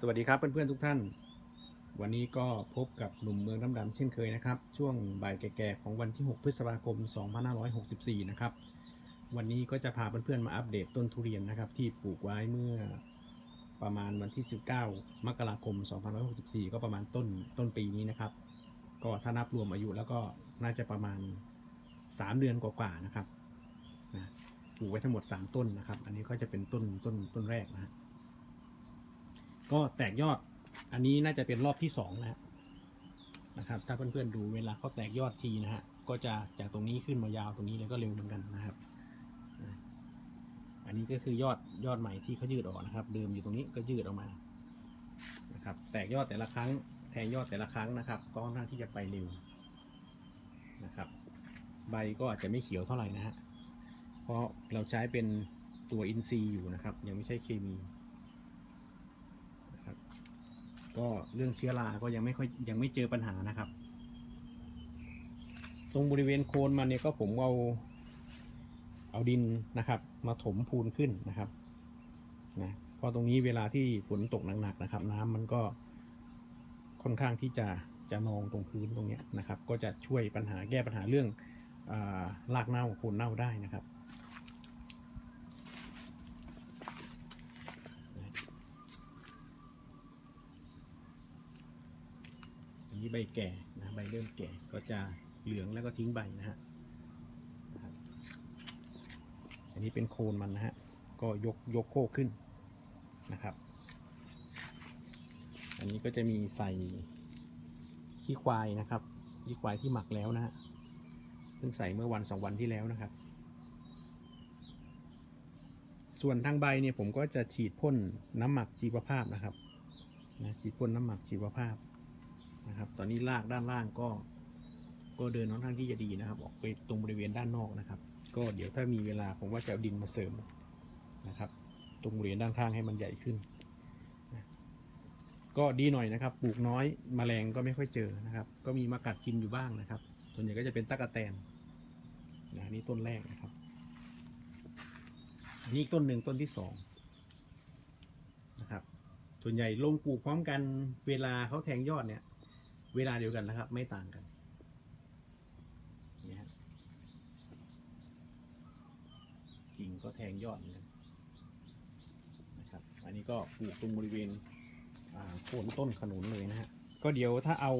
สวัสดีครับเพื่อนๆทุกท่าน วันนี้ก็พบกับหนุ่มเมืองน้ำดำเช่นเคยนะครับ ช่วงบ่ายแก่ๆของวันที่ 6 พฤษภาคม 2564 นะครับ วันนี้ก็จะพาเพื่อนๆมาอัปเดตต้นทุเรียนนะครับที่ปลูกไว้เมื่อประมาณวันที่ 19 มกราคม 2564 ก็ประมาณต้นต้นปีนี้นะครับ ก็ถ้านับรวมอายุแล้วก็น่าจะประมาณ 3 เดือนกว่าๆนะครับนะปลูกไว้ทั้งหมด 3 ต้นนะครับ อันนี้ก็จะเป็นต้นต้นต้นแรกนะฮะ ก็แตกยอด อันนี้น่าจะเป็นรอบที่สองนะฮะนะครับ ถ้าเพื่อนๆดูเวลาเขาแตกยอดทีนะฮะ ก็จะจากตรงนี้ขึ้นมายาวตรงนี้เลยก็เร็วเหมือนกันนะครับ อันนี้ก็คือยอดยอดใหม่ที่เขายืดออกนะครับ เดิมอยู่ตรงนี้ก็ยืดออกมา นะครับ แตกยอดแต่ละครั้ง แทงยอดแต่ละครั้งนะครับ ก็ค่อนข้างที่จะไปเร็วนะครับ ใบก็อาจจะไม่เขียวเท่าไหร่นะฮะ เพราะเราใช้เป็นตัวอินทรีย์อยู่นะครับ ยังไม่ใช่เคมี นะครับ ก็เรื่องเชื้อรา ก็ยังไม่ค่อยยังไม่เจอปัญหานะครับ ตรงบริเวณโคนมันเนี่ยก็ผมเอาเอาดินนะครับ มาถมพูนขึ้นนะครับนะเพราะตรงนี้เวลาที่ฝนตกหนักๆนะครับ น้ำมันก็ค่อนข้างที่จะจะนองตรงพื้นตรงเนี้ยนะครับ ก็จะช่วยปัญหาแก้ปัญหาเรื่องอารากเน่าโคนเน่าได้นะครับ อันนี้ใบแก่นะใบเริ่มแก่ก็จะเหลืองแล้วก็ทิ้งใบนะฮะอันนี้เป็นโคนมันนะฮะก็ยกยกโคกขึ้นนะครับ อันนี้ก็จะมีใส่ขี้ควายนะครับขี้ควายที่หมักแล้วนะฮะเพิ่งใส่เมื่อวันสองวันที่แล้วนะครับ ส่วนทางใบเนี่ยผมก็จะฉีดพ่นน้ำหมักชีวภาพนะครับนะฉีดพ่นน้ำหมักชีวภาพ นะครับ ตอนนี้รากด้านล่างก็ ก็เดินค่อนข้างที่จะดีนะครับ ออกไปตรงบริเวณด้านนอกนะครับ ก็เดี๋ยวถ้ามีเวลาผมว่าจะเอาดินมาเสริมนะครับ ตรงบริเวณด้านข้างให้มันใหญ่ขึ้นนะก็ดีหน่อยนะครับ ปลูกน้อยมแมลงก็ไม่ค่อยเจอนะครับ ก็มีมากัดกินอยู่บ้างนะครับ ส่วนใหญ่ก็จะเป็นตะกะแตนนะอันนี่ต้นแรกนะครับนนี้อีกต้นหนึ่งต้นที่สองนะครับ ส่วนใหญ่ลงปลูกพร้อมกันเวลาเขาแทงยอดเนี่ย เวลาเดียวกันนะครับ ไม่ต่างกันนี่ฮะกิ่งก็แทงยอดเหมือนกันนะครับ อันนี้ก็ปลูกตรงบริเวณโคนต้นขนุนเลยนะฮะ ก็เดี๋ยวถ้าเอา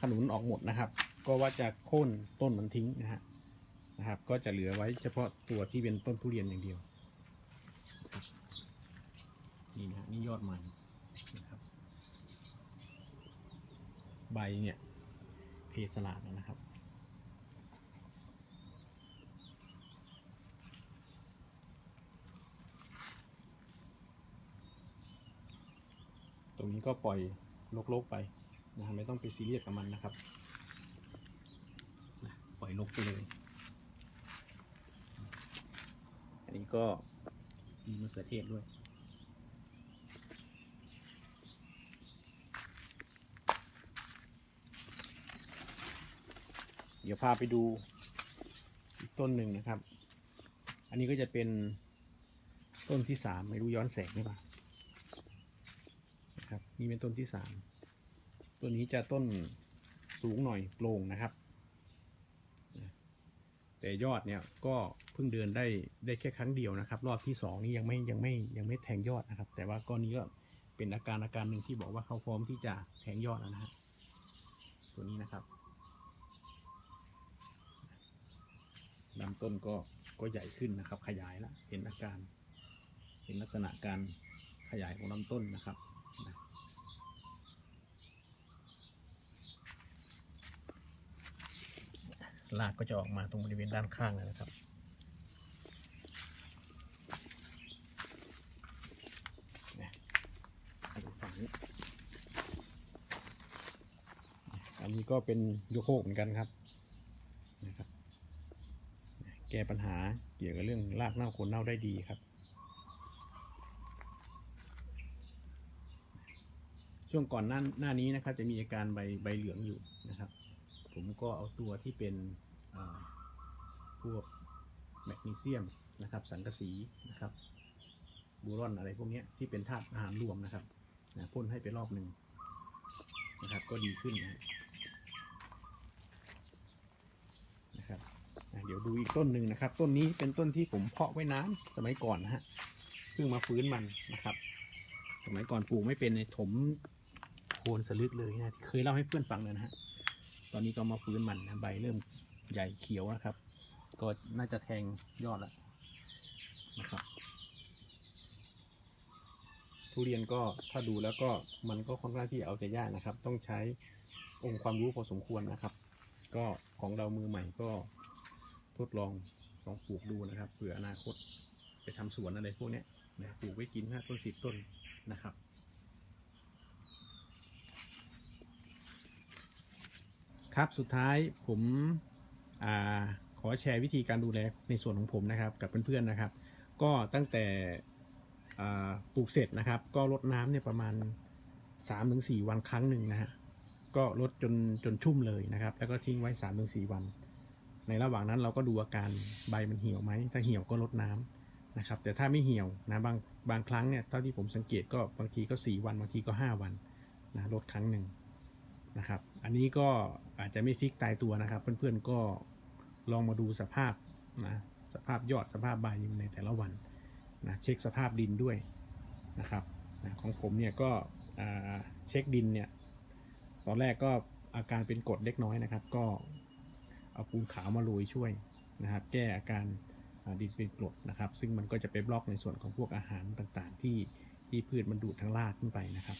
ขนุนออกหมดนะครับ ก็ว่าจะโค่นต้นมันทิ้งนะฮะนะครับ ก็จะเหลือไว้เฉพาะตัวที่เป็นต้นทุเรียนอย่างเดียว นี่นะนี่ยอดมันนะครับ ใบเนี่ยเพสลาดนะครับ ตรงนี้ก็ปล่อยลกๆไปนะไม่ต้องไปซีเรียสกับมันนะครับนะปล่อยลกไปเลย อันนี้ก็มีมะเขือเทศด้วย ดี๋ยวพาไปดูอีกต้นหนึ่งนะครับ อันนี้ก็จะเป็นต้นที่สามไม่รู้ย้อนแสงหรือเปล่านะครับนี่เป็นต้นที่สามต้นนี้จะต้นสูงหน่อยโปร่งนะครับ แต่ยอดเนี่ยก็เพิ่งเดินได้ได้แค่ครั้งเดียวนะครับ รอบที่สองนี่ยังไม่ยังไม่ยังไม่แทงยอดนะครับ แต่ว่าก้อนนี้ก็เป็นอาการอาการหนึ่งที่บอกว่าเขาพร้อมที่จะแทงยอดแล้วนะฮะตัวนี้นะครับ ลำต้นก็ก็ใหญ่ขึ้นนะครับ ขยายแล้วเห็นอาการ เห็นลักษณะการขยายของลำต้นนะครับนะรากก็จะออกมาตรงบริเวณด้านข้างนะครับนี่อันนี้ก็เป็นโยโคกเหมือนกันครับ แก้ปัญหาเกี่ยวกับเรื่องรากเน่าโคนเน่าได้ดีครับ ช่วงก่อนหน้าหน้านี้นะครับจะมีอาการใบใบเหลืองอยู่นะครับ ผมก็เอาตัวที่เป็นพวกแมกนีเซียมนะครับสังกะสีนะครับบูรอนอะไรพวกนี้ที่เป็นธาตุอาหารรวมนะครับนะพ่นให้ไปรอบหนึ่งนะครับก็ดีขึ้นนะนะครับอะ เดี๋ยวดูอีกต้นหนึ่งนะครับ ต้นนี้เป็นต้นที่ผมเพาะไว้นานสมัยก่อนนะฮะเพิ่งมาฟื้นมันนะครับ สมัยก่อนปลูกไม่เป็นในถมโคนสลึกเลยนะที่เคยเล่าให้เพื่อนฟังเลยนะฮะตอนนี้ก็มาฟื้นมันนะใบเริ่มใหญ่เขียวนะครับ ก็น่าจะแทงยอดแล้วนะครับ ทุเรียนก็ถ้าดูแล้วก็มันก็ค่อนข้างที่จะเอาใจยากนะครับ ต้องใช้องค์ความรู้พอสมควรนะครับ ก็ของเรามือใหม่ก็ ทดลองลองปลูกดูนะครับเผื่ออนาคตไปทำสวนอะไรพวกนี้นะปลูกไว้กินห้าต้นสิบต้นนะครับครับสุดท้ายผมอขอแชร์วิธีการดูแลในส่วนของผมนะครับกับเพื่อนๆนะครับ ก็ตั้งแต่ปลูกเสร็จนะครับ ก็รดน้ำเนี่ยประมาณ 3-4 วันครั้งหนึ่งนะฮะก็รดจนจนชุ่มเลยนะครับ แล้วก็ทิ้งไว้ 3-4 วัน ในระหว่างนั้นเราก็ดูอาการใบมันเหี่ยวไหม ถ้าเหี่ยวก็ลดน้ำนะครับ แต่ถ้าไม่เหี่ยวนะบางบางครั้งเนี่ยเท่าที่ผมสังเกตก็บางทีก็ 4 วันบางทีก็ 5 วันนะลดครั้งหนึ่งนะครับ อันนี้ก็อาจจะไม่ฟิกตายตัวนะครับ เพื่อนๆก็ลองมาดูสภาพนะสภาพยอดสภาพใบในแต่ละวันนะเช็คสภาพดินด้วยนะครับนะของผมเนี่ยก็เช็คดินเนี่ยตอนแรกก็อาการเป็นกรดเล็กน้อยนะครับ ก็ เอาปูนขาวมาโรยช่วยนะครับ แก้อาการดินเป็นกรดนะครับ ซึ่งมันก็จะไปบล็อกในส่วนของพวกอาหารต่างๆ ที่ที่พืชมันดูดทางรากขึ้นไปนะครับ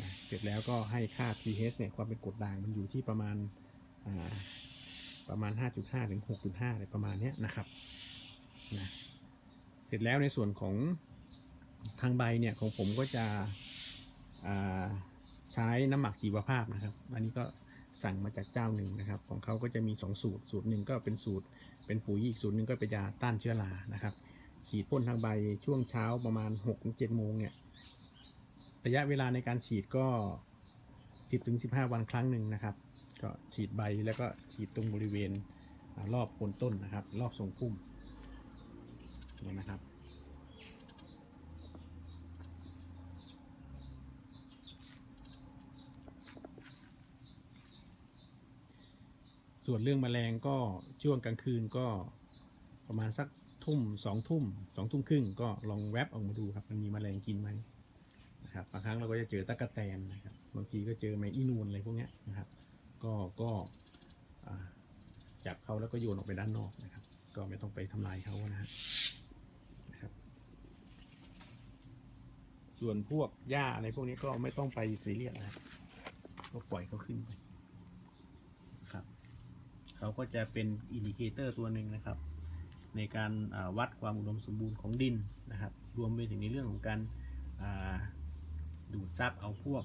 นะเสร็จแล้วก็ให้ค่า pH เนี่ยความเป็นกรดด่างมันอยู่ที่ประมาณาประมาณ 5.5 ถึง 6.5อะไรประมาณเนี้ยนะครับนะเสร็จแล้วในส่วนของทางใบเนี่ยของผมก็จะใช้น้ำหมักชีวภาพนะครับ อันนี้ก็ สั่งมาจากเจ้าหนึ่งนะครับ ของเขาก็จะมี 2 สูตร สูตรหนึ่งก็เป็นสูตร เป็นปุ๋ยอีกสูตรหนึ่งก็เป็นยาต้านเชื้อรานะครับ ฉีดพ่นทางใบช่วงเช้าประมาณ6-7โมงเนี่ยระยะเวลาในการฉีดก็ 10-15วันครั้งหนึ่งนะครับ ก็ฉีดใบแล้วก็ฉีดตรงบริเวณรอบโคนต้นนะครับ รอบทรงพุ่มเนี่ยนะครับ ส่วนเรื่องแมลงก็ช่วงกลางคืนก็ประมาณสักทุ่มสองทุ่มสองทุ่มครึ่งก็ลองแวบออกมาดูครับมันมีแมลงกินไหมนะครับบางครั้งเราก็จะเจอตะกะแตนนะครับบางทีก็เจอแมงอีนูนอะไรพวกนี้นะครับ ก็ก็จับเขาแล้วก็โยนออกไปด้านนอกนะครับ ก็ไม่ต้องไปทำลายเขานะฮะนะครับ ส่วนพวกหญ้าอะไรพวกนี้ก็ไม่ต้องไปซีเรียสนะก็ปล่อยเขาขึ้นไป เขาก็จะเป็นอินดิเคเตอร์ตัวหนึ่งนะครับ ในการวัดความอุดมสมบูรณ์ของดินนะครับ รวมไปถึงในเรื่องของการาดูดซับเอาพวก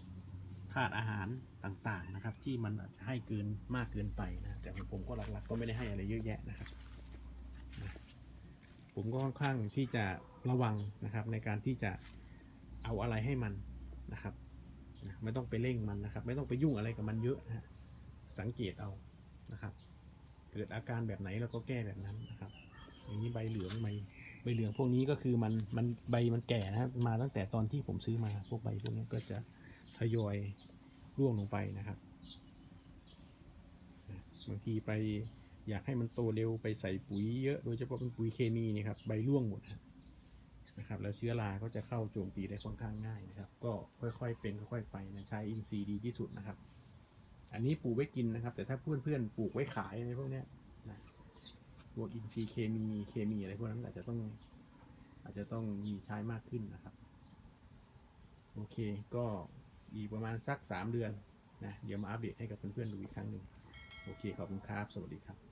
ธาตุอาหารต่างๆนะครับ ที่มันอาจจะให้เกินมากเกินไปนะแต่ผมก็หลักๆ ก็ไม่ได้ให้อะไรเยอะแยะนะครับ ผมก็ค่อนข้างที่จะระวังนะครับในการที่จะเอาอะไรให้มันนะครับไม่ต้องไปเร่งมันนะครับ ไม่ต้องไปยุ่งอะไรกับมันเยอะนะสังเกตเอานะครับ เกิดอาการแบบไหนเราก็แก้แบบนั้นนะครับอย่างนี้ใบเหลืองใบใบเหลืองพวกนี้ก็คือมันมันใบมันแก่นะครับมาตั้งแต่ตอนที่ผมซื้อมาพวกใบพวกนี้ก็จะทยอยร่วงลงไปนะครับบางทีไปอยากให้มันโตเร็วไปใส่ปุ๋ยเยอะโดยเฉพาะเป็นปุ๋ยเคมีนี่ครับใบร่วงหมดนะนะครับแล้วเชื้อราก็จะเข้าโจมตีได้ค่อนข้างง่ายนะครับ ก็ค่อยๆเป็นค่อยๆไปนะใช้อินทรีย์ดีที่สุดนะครับ อันนี้ปลูกไว้กินนะครับ แต่ถ้าเพื่อนๆปลูกไว้ขายอะไรพวกเนี้ยนะพวกอินทรีย์เคมีเคมีอะไรพวกนั้นอาจจะต้อง อาจจะต้องมีใช้มากขึ้นนะครับ โอเคก็อีกประมาณสักสามเดือนนะเดี๋ยวมาอัปเดตให้กับเพื่อนๆดูอีกครั้งหนึ่งโอเคขอบคุณครับ สวัสดีครับ